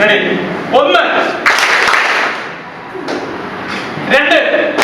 Ready ഒന്ന്. രണ്ട്.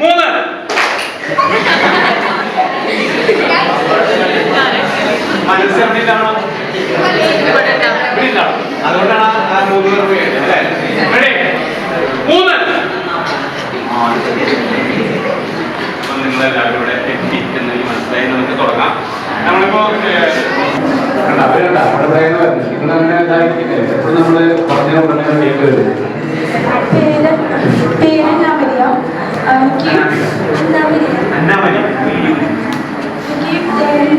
മൂന്ന്. മനസ്സ് എവിടെയിട്ടാണോ അതുകൊണ്ടാണ് ആ- മൂന്ന് റെഡി മൂന്ന്. നിങ്ങളെല്ലാവരും ഇവിടെ എത്തി എന്നെനിക്ക് മനസ്സിലായി. നമുക്ക് തുടങ്ങാം. നമ്മളിപ്പോ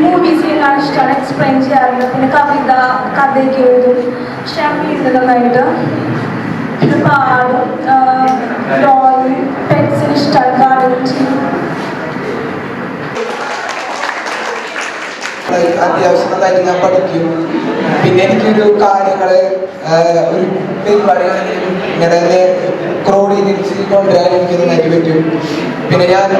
മൂവീസ് കാണാൻ ഇഷ്ടമാണ് എക്സ്പ്ലെയിൻ ചെയ്യാറുണ്ട്. പിന്നെ കവിത കഥയൊക്കെ എഴുതും. പക്ഷെ നന്നായിട്ട് പിന്നെ പാടും ഡ്രോയിങ് പെറ്റ്സിന് ഇഷ്ടമാണ് ഗാർഡൻ ചെയ്യും അത്യാവശ്യം നന്നായിട്ട് ഞാൻ പഠിക്കും. പിന്നെ എനിക്കൊരു കാര്യങ്ങൾ ഒരു പരിപാടി ഇങ്ങനെ ക്രോഡീകരിച്ച് കൊണ്ടുവരാൻ എനിക്ക് നന്നായിട്ട് പറ്റും. പിന്നെ ഞാൻ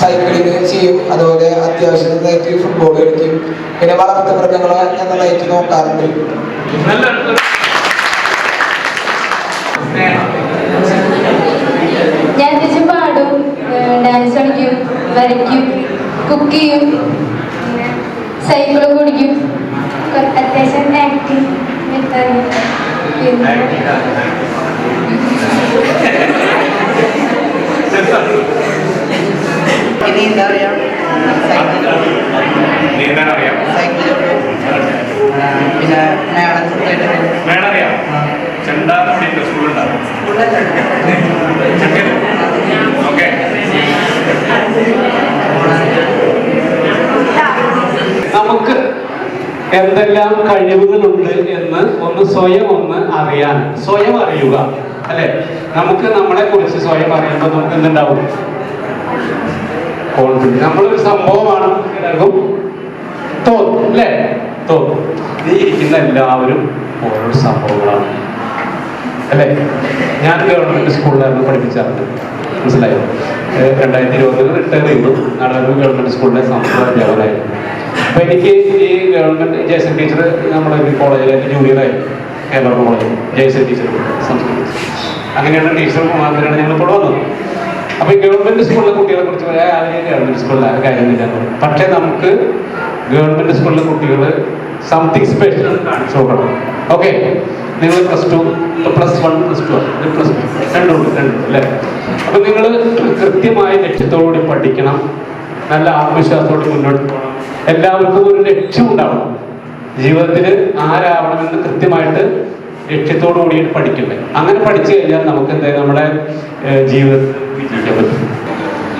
സൈക്കിളിങ് ചെയ്യും അതുപോലെ അത്യാവശ്യം നന്നായിട്ട് ഫുട്ബോൾ കളിക്കും. പിന്നെ വളർത്തു മൃഗങ്ങളെ ഞാൻ നന്നായിട്ട് നോക്കാറുണ്ട്. ഞാൻ പാടും ഡാൻസ് കളിക്കും വരയ്ക്കും കുക്ക് ചെയ്യും. സൈക്കിൾ ഓടിക്കും. അത്യാവശ്യം ആക്ടിങ് പിന്നെ ഇനി എന്താ പറയാ സൈക്കിൾ നീന്താൻ അറിയാം സൈക്കിൾ പിന്നെ മേളത്തിൽ വേണറിയാം ചെണ്ടാന്ന് ഇവിടെ സ്കൂളുണ്ടാവും ഓക്കെ നമുക്ക് എന്തെല്ലാം കഴിവുകളുണ്ട് എന്ന് ഒന്ന് സ്വയം ഒന്ന് അറിയാൻ. സ്വയം അറിയുക അല്ലെ? നമുക്ക് നമ്മളെ കുറിച്ച് സ്വയം അറിയുമ്പോൾ നമുക്ക് എന്തുണ്ടാവും? കോൺഫിഡൻസ് നമ്മളൊരു സംഭവമാണ് എല്ലാവർക്കും തോന്നും അല്ലേ? തോന്നും. നീ ഇരിക്കുന്ന എല്ലാവരും ഓരോ സംഭവങ്ങളാണ്. അല്ലേ? ഞാൻ ഗവൺമെന്റ് സ്കൂളിലായിരുന്നു പഠിപ്പിച്ചാറുണ്ട് മനസ്സിലായോ? രണ്ടായിരത്തി ഇരുപതിൽ റിട്ടയർ ചെയ്തു നടന്നൂർ ഗവൺമെന്റ് സ്കൂളിലെ സംസ്കൃത അധ്യാപകനായിരുന്നു. അപ്പൊ എനിക്ക് ഈ ഗവൺമെന്റ് ജയസൻ ടീച്ചർ നമ്മുടെ ഒരു കോളേജിലെ ജൂനിയറായി കേരള കോളേജിൽ ജയസൻ ടീച്ചർ സംസ്കൃതം അങ്ങനെയാണ് ടീച്ചർ മാത്രമാണ് ഞങ്ങൾ ഇപ്പോൾ വന്നത്. അപ്പൊ ഈ ഗവൺമെന്റ് സ്കൂളിലെ കുട്ടികളെ കുറിച്ച് പറയാൻ ആരെയും ഗവൺമെന്റ് സ്കൂളിലെ കാര്യമില്ല പക്ഷേ നമുക്ക് ഗവൺമെന്റ് സ്കൂളിലെ കുട്ടികൾ സംതിങ് സ്പെഷ്യൽ കാണിച്ചു നോക്കണം ഓക്കെ നിങ്ങൾ plus two plus one plus two plus two രണ്ടുണ്ട് രണ്ടുണ്ട് അല്ലേ? അപ്പൊ നിങ്ങൾ കൃത്യമായ ലക്ഷ്യത്തോടുകൂടി പഠിക്കണം. നല്ല ആത്മവിശ്വാസത്തോടെ മുന്നോട്ട് പോകണം. എല്ലാവർക്കും ഒരു ലക്ഷ്യം ഉണ്ടാവണം. ജീവിതത്തിൽ ആരാവണമെന്ന് കൃത്യമായിട്ട് ലക്ഷ്യത്തോടു കൂടിയിട്ട് പഠിക്കണ്ടേ? അങ്ങനെ പഠിച്ചു കഴിഞ്ഞാൽ നമുക്ക് എന്താ നമ്മുടെ ജീവിതത്തിൽ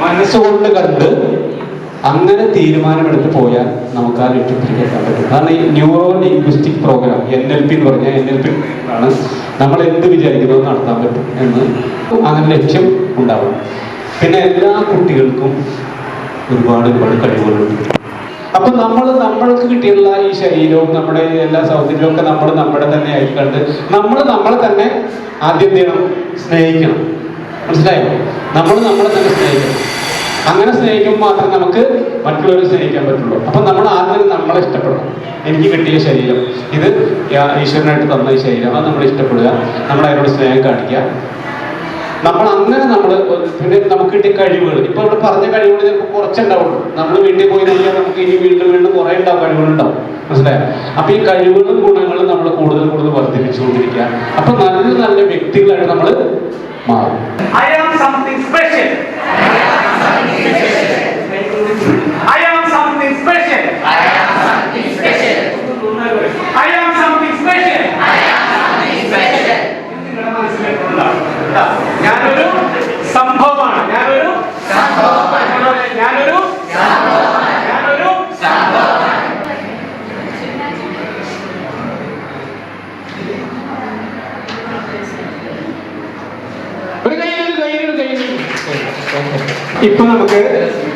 മനസ്സുകൊണ്ട് കണ്ട് അങ്ങനെ തീരുമാനമെടുത്ത് പോയാൽ നമുക്ക് ആ ലക്ഷ്യത്തിലേക്ക് എത്താൻ പറ്റും. കാരണം ഈ neuro linguistic program N L P എന്ന് പറഞ്ഞാൽ എൻ എൽ പി ആണ്. നമ്മൾ എന്ത് വിചാരിക്കുന്നത് നടത്താൻ പറ്റും എന്ന് അങ്ങനെ ലക്ഷ്യം ഉണ്ടാവണം. പിന്നെ എല്ലാ കുട്ടികൾക്കും ഒരുപാട് ഒരുപാട് കഴിവുകളുണ്ട്. അപ്പൊ നമ്മൾ നമ്മൾക്ക് കിട്ടിയുള്ള ഈ ശരീരവും നമ്മുടെ എല്ലാ സൗന്ദര്യവും ഒക്കെ നമ്മൾ നമ്മുടെ തന്നെ ആയി കണ്ട് നമ്മൾ നമ്മളെ തന്നെ ആദ്യം ദിനം സ്നേഹിക്കണം. മനസ്സിലായോ? നമ്മൾ നമ്മളെ തന്നെ സ്നേഹിക്കണം. അങ്ങനെ സ്നേഹിക്കുമ്പോൾ മാത്രമേ നമുക്ക് മറ്റുള്ളവരെ സ്നേഹിക്കാൻ പറ്റുള്ളൂ. അപ്പൊ നമ്മൾ ആദ്യം നമ്മളെ ഇഷ്ടപ്പെടണം. എനിക്ക് കിട്ടിയ ശരീരം. ഇത് ഈശ്വരനായിട്ട് തന്ന ഈ ശരീരം. അത് നമ്മൾ ഇഷ്ടപ്പെടുക. നമ്മൾ അതിനോട് സ്നേഹം കാണിക്കുക. നമ്മൾ അങ്ങനെ നമ്മൾ പിന്നെ നമുക്ക് കിട്ടിയ കഴിവുകൾ. ഇപ്പൊ ഇവിടെ പറഞ്ഞ കഴിവുകൾ ചിലപ്പോൾ കുറച്ചുണ്ടാവുള്ളൂ. നമ്മൾ വീട്ടിൽ പോയി കഴിഞ്ഞാൽ നമുക്ക് ഇനി വീണ്ടും വീണ്ടും കുറെ ഉണ്ടാവും കഴിവുകളുണ്ടാവും. മനസ്സിലായോ? അപ്പൊ ഈ കഴിവുകളും ഗുണങ്ങളും നമ്മൾ കൂടുതൽ കൂടുതൽ വർദ്ധിപ്പിച്ചുകൊണ്ടിരിക്കുക. അപ്പൊ നല്ല നല്ല വ്യക്തികളായിട്ട് നമ്മൾ മാറും. Am something special. I am something special. I am something special. നിങ്ങളുടെ മനസ്സിലേക്കുള്ളതാണ്. കേട്ടോ? ഞാനൊരു സംഭവമാണ് ഞാനൊരു ഞാനൊരു ഞാനൊരു ഒരു കയ്യിൽ കയ്യിൽ കയ്യിൽ ഇപ്പൊ നമുക്ക്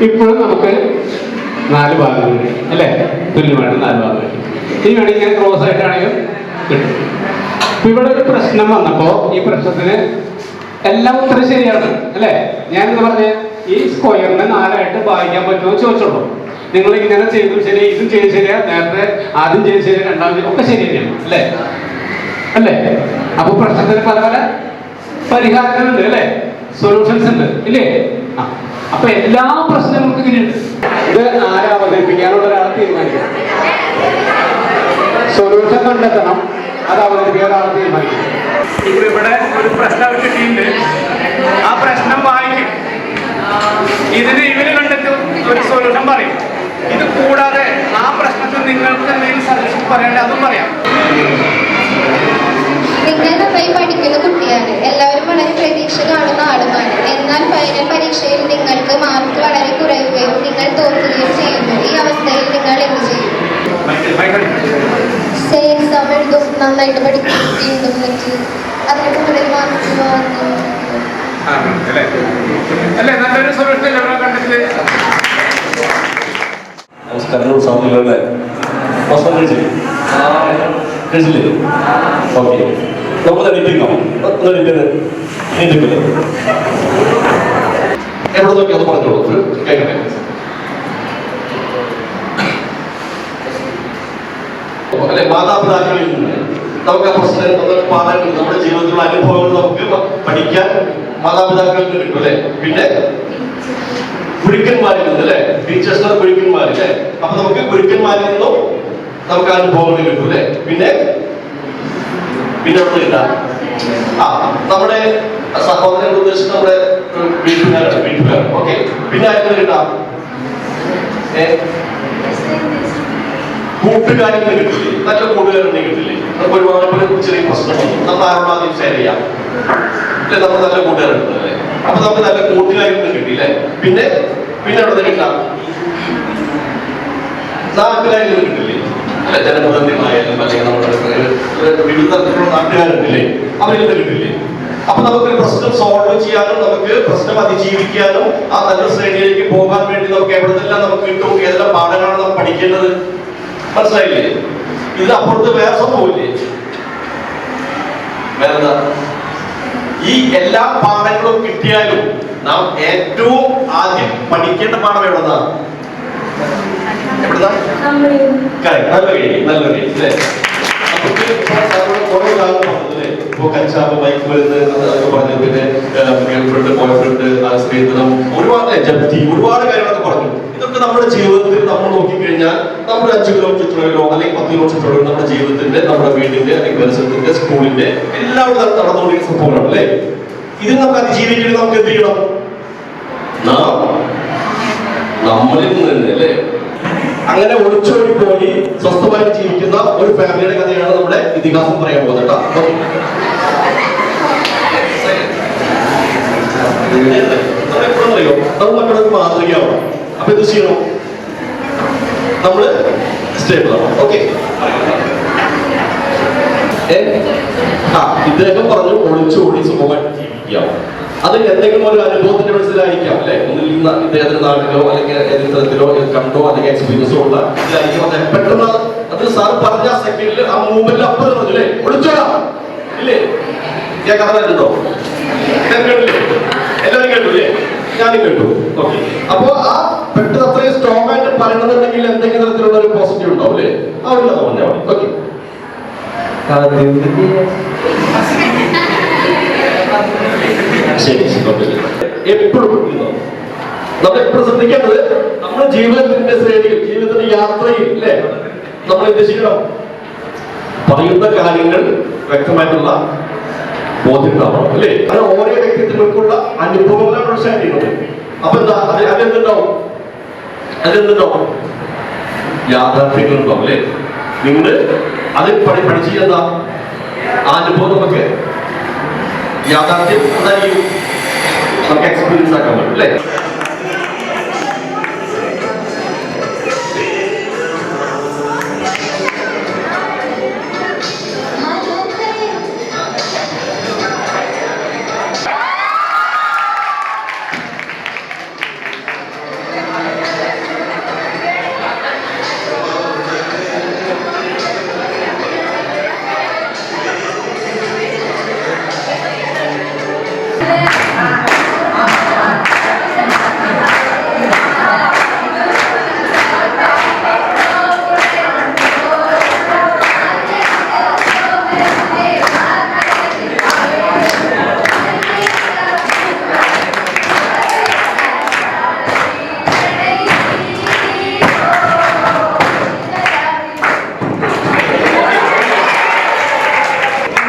ഇപ്പോഴും നമുക്ക് നാല് ഭാഗങ്ങളുണ്ട് അല്ലേ? തുല്യമായിട്ട് നാല് ഭാഗങ്ങൾ. ഇനി വേണമെങ്കിൽ ഞാൻ ക്രോസ് ആയിട്ടാണെങ്കിലും കിട്ടും. ഇവിടെ ഒരു പ്രശ്നം വന്നപ്പോ ഈ പ്രശ്നത്തിന് എല്ലാം ഉത്തരം ശരിയാണ് അല്ലേ? ഞാൻ എന്ന് പറഞ്ഞ? ഈ സ്ക്വയറിനെ നാലായിട്ട് ഭാഗിക്കാൻ പറ്റുമോ ചോദിച്ചോളൂ. നിങ്ങൾ ഇങ്ങനെ ചെയ്തു ശരി ഇതും ചെയ്ത് ശരിയാ നേരത്തെ ആദ്യം ചെയ്ത് ശരിയാ രണ്ടാമത് ഒക്കെ ശരിയാണ് തന്നെയാണ് അല്ലേ? അല്ലേ? അപ്പൊ പ്രശ്നത്തിന് പല പല പരിഹാരങ്ങളുണ്ട് അല്ലേ? സൊല്യൂഷൻസ് ഉണ്ട് ഇല്ലേ? അപ്പൊ എല്ലാ പ്രശ്നങ്ങൾക്കും ഇങ്ങനെയുണ്ട്. ഇത് ആരാ അവതരിപ്പിക്കാനുള്ള ഒരാളെ തീരുമാനിക്കണം സൊല്യൂഷൻ കണ്ടെത്തണം. അത് അവതരിപ്പിക്കാൻ ഒരാളെ തീരുമാനിക്കണം ഇപ്പൊ ഇവിടെ ഒരു പ്രശ്നം കിട്ടിയിട്ടുണ്ട് ആ പ്രശ്നം വായിക്കും. ഇതിന് ഇവർ കണ്ടെത്തും. ഒരു സൊല്യൂഷൻ പറയും. ഇത് കൂടാതെ ആ പ്രശ്നത്തിൽ നിങ്ങൾക്ക് എന്തെങ്കിലും സജഷൻ പറയണ്ടേ അതും പറയാം നിങ്ങൾ നന്നായി പഠിക്കുന്ന കുട്ടിയാണ് എല്ലാവരും വളരെ പ്രതീക്ഷ കാണുന്ന ആളുമാണ് എന്നാൽ ഫൈനൽ പരീക്ഷയിൽ നിങ്ങൾക്ക് മാർക്ക് വളരെ കുറയുകയും നിങ്ങൾ തോൽക്കുകയും ചെയ്യുന്നു ഈ അവസ്ഥയിൽ നിങ്ങൾ എന്ത് ചെയ്യും സേ എക്സാം എഴുതും നന്നായിട്ട് പഠിക്കും വീണ്ടും എനിക്ക് അതിന് കൂടുതൽ മാർക്ക് വാങ്ങും ആ, അല്ലേ അല്ലേ നല്ലൊരു സൊല്യൂഷൻ അല്ലേ ഇവിടെ കണ്ടെത്തിയത് നമസ്കാരം സൗന്ദര്യമല്ലേ ഭക്ഷണം കഴിച്ചില്ലേ കഴിച്ചില്ലേ ഓക്കെ നമുക്ക് എണീറ്റിരിക്കാം ഒന്ന് എവിടെ നോക്കി അത് പറഞ്ഞോളൂ? കേൾക്കട്ടെ അല്ലെ മാതാപിതാക്കളിൽ നിന്ന് നമുക്ക് ആ പ്രശ്നം പാഠങ്ങൾ നമ്മുടെ ജീവിതത്തിലുള്ള അനുഭവങ്ങൾ നമുക്ക് പഠിക്കാൻ മാതാപിതാക്കളിൽ നിന്ന് കിട്ടും അല്ലെ? പിന്നെ ഗുരുക്കന്മാരിൽ അല്ലെ ടീച്ചേഴ്സ് ഗുരുക്കന്മാർ അല്ലെ അപ്പൊ നമുക്ക് ഗുരുക്കന്മാരിൽ നിന്നും നമുക്ക് അനുഭവങ്ങൾ കിട്ടും അല്ലെ പിന്നെ പിന്നെ ആ നമ്മുടെ സഹോദരൻ ഉദ്ദേശിച്ച് നമ്മുടെ വീട്ടുകാരാണ് വീട്ടുകാർ ഓക്കെ പിന്നെ ആയിരുന്നു കിട്ടാം കൂട്ടുകാരിൽ നിന്ന് കിട്ടില്ലേ? നല്ല കൂട്ടുകാരിൽ കിട്ടില്ലേ? നമുക്ക് ഒരുപാട് ചെറിയ പ്രശ്നം നമ്മൾ ആരോടാദ്യം ഷെയർ ചെയ്യാം. നമ്മൾ നല്ല കൂട്ടുകാരുണ്ട്. അപ്പൊ നമുക്ക് നല്ല കൂട്ടിലായിട്ട് കിട്ടി കിട്ടിയില്ലേ. പിന്നെ പിന്നെ അവിടെ നിന്ന് കിട്ടാം നിന്ന് കിട്ടില്ലേ? അല്ലെ ജനപ്രതിനിധികളായാലും അല്ലെങ്കിൽ നമ്മുടെ വിവിധ തരത്തിലുള്ള നാട്ടുകാരുണ്ടല്ലേ? അവരിൽ കിട്ടില്ലേ? അപ്പൊ നമുക്ക് പ്രശ്നം സോൾവ് ചെയ്യാനും നമുക്ക് പ്രശ്നം അതിജീവിക്കാനും ആ നല്ല ശ്രേണിയിലേക്ക് പോകാൻ വേണ്ടി നമുക്ക് എവിടെന്നെല്ലാം നമുക്ക് കിട്ടും? ഏതെല്ലാം പാഠങ്ങളാണ് നമ്മൾ പഠിക്കേണ്ടത്? മനസ്സിലായില്ലേ? ഇത് അപ്പുറത്ത് വേറെ സംഭവമില്ലേ? വേറെന്താ? ഈ എല്ലാ പാഠങ്ങളും കിട്ടിയാലും നാം ഏറ്റവും ആദ്യം പഠിക്കേണ്ട പാഠം എവിടെന്നാ? എവിടുന്നാ. നല്ല കഴിയും നല്ല കഴിയും സാറിനോട് കുറേ ഇപ്പൊ കഞ്ചാവ് ബൈക്ക് മരുന്ന് അതൊക്കെ പറഞ്ഞു. പിന്നെ ഗേൾഫ്രണ്ട് ബോയ്ഫ്രണ്ട് സ്ത്രീധനം ഒരുപാട് ജപ്തി ഒരുപാട് കാര്യങ്ങളൊക്കെ നമ്മുടെ ജീവിതത്തിൽ നമ്മൾ നോക്കിക്കഴിഞ്ഞാൽ നമ്മുടെ അഞ്ച് കിലോമീറ്ററിലോ അല്ലെങ്കിൽ പത്ത് കിലോമീറ്ററിലോ നമ്മുടെ ജീവിതത്തിന്റെ നമ്മുടെ വീടിന്റെ അല്ലെങ്കിൽ പരിസരത്തിന്റെ സ്കൂളിന്റെ എല്ലാവരും നട- നടന്നുകൊണ്ടിരിക്കുന്ന സംഭവങ്ങളാണ് അല്ലേ? ഇത് നമുക്ക് അതിജീവിക്കണമെങ്കിൽ നമുക്ക് എന്ത് ചെയ്യണം? നാം നമ്മളിൽ നിന്ന് തന്നെ അല്ലേ? അങ്ങനെ ഒളിച്ചോടി പോയി സ്വസ്ഥമായി ജീവിക്കുന്ന ഒരു ഫാമിലിയുടെ കഥയാണ് നമ്മുടെ ഇതിഹാസം പറയാൻ പോകുന്നത് കേട്ടോ. അറിയോ നമ്മളൊക്കെ മക്കളൊക്കെ മാതൃകയാവണം. അപ്പൊ എന്ത് ചെയ്യണം? നമ്മൾ സ്റ്റേബിൾ ആവണം. ഓക്കെ ആ ഇദ്ദേഹം പറഞ്ഞു ഒളിച്ചോടി സുഖമായിട്ട് ജീവിക്കാം അത് എന്തെങ്കിലും ഒരു അനുഭവത്തിന്റെ മനസ്സിലായിരിക്കാം അല്ലെ? ഒന്നിൽ നിന്ന് ഇദ്ദേഹത്തിന്റെ നാട്ടിലോ അല്ലെങ്കിൽ ഏതെങ്കിലും തരത്തിലോ കണ്ടോ അല്ലെങ്കിൽ എക്സ്പീരിയൻസോ ഉള്ള ഇതായിരിക്കും. അത് പെട്ടെന്ന് അത് സാർ പറഞ്ഞ സെക്കൻഡിൽ ആ മൂവ്മെന്റ് അപ്പം പറഞ്ഞു അല്ലേ ഒളിച്ചോടാ. ഇല്ലേ? കേട്ടോ കേട്ടില്ലേ? എല്ലാവരും കേട്ടു അല്ലേ ഞാനും കേട്ടു. ഓക്കെ. അപ്പോ ആ പെട്ടെന്ന് അത്രയും സ്ട്രോങ് ആയിട്ട് പറയണമെന്നുണ്ടെങ്കിൽ എന്തെങ്കിലും തരത്തിലുള്ള ഒരു പോസിറ്റീവ് ഉണ്ടാവും അല്ലേ ആ ഒരു ഓക്കെ ശരി ശരി കുഴപ്പമില്ല. എപ്പോഴും നമ്മൾ എപ്പോഴും ശ്രദ്ധിക്കേണ്ടത് നമ്മുടെ ജീവിതത്തിന്റെ ശ്രേണിയിൽ ജീവിതത്തിന്റെ യാത്രയിൽ അല്ലേ? നമ്മൾ എന്ത് ചെയ്യണം? പറയുന്ന കാര്യങ്ങൾ വ്യക്തമായിട്ടുള്ള ബോധ്യമുണ്ടാവണം അല്ലേ? അത് ഓരോ വ്യക്തിത്വങ്ങൾക്കുള്ള അനുഭവങ്ങളാണ് ഷെയർ ചെയ്യുന്നത്. അപ്പൊ എന്താ? അത് അതെന്തുണ്ടാവും അതെന്തുണ്ടാവും യാഥാർത്ഥ്യങ്ങൾ ഉണ്ടാവും അല്ലേ? നിങ്ങൾ അത് പഠി പഠിച്ചു എന്താ? ആ അനുഭവം നമുക്ക് യാഥാർത്ഥ്യം എന്തായിരിക്കും? നമുക്ക് എക്സ്പീരിയൻസ് ആക്കാൻ പറ്റും അല്ലേ?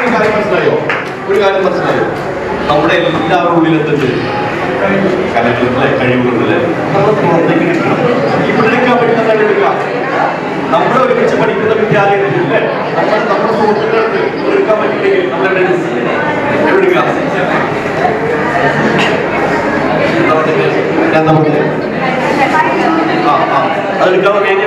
ഒരു കാര്യം മനസ്സിലായോ? ഒരു കാര്യം മനസ്സിലായോ? നമ്മുടെ എല്ലാവരുടെ ഉള്ളിൽ എന്തുണ്ട് കലകളല്ലേ കഴിവുകളല്ലേ നമ്മൾ ഇവിടെ നമ്മുടെ ഒരുമിച്ച് പഠിക്കുന്ന വിദ്യാലയത്തിൽ നമ്മൾ പറഞ്ഞത്? ആ ആ. അതെടുക്കാനുള്ള വേദി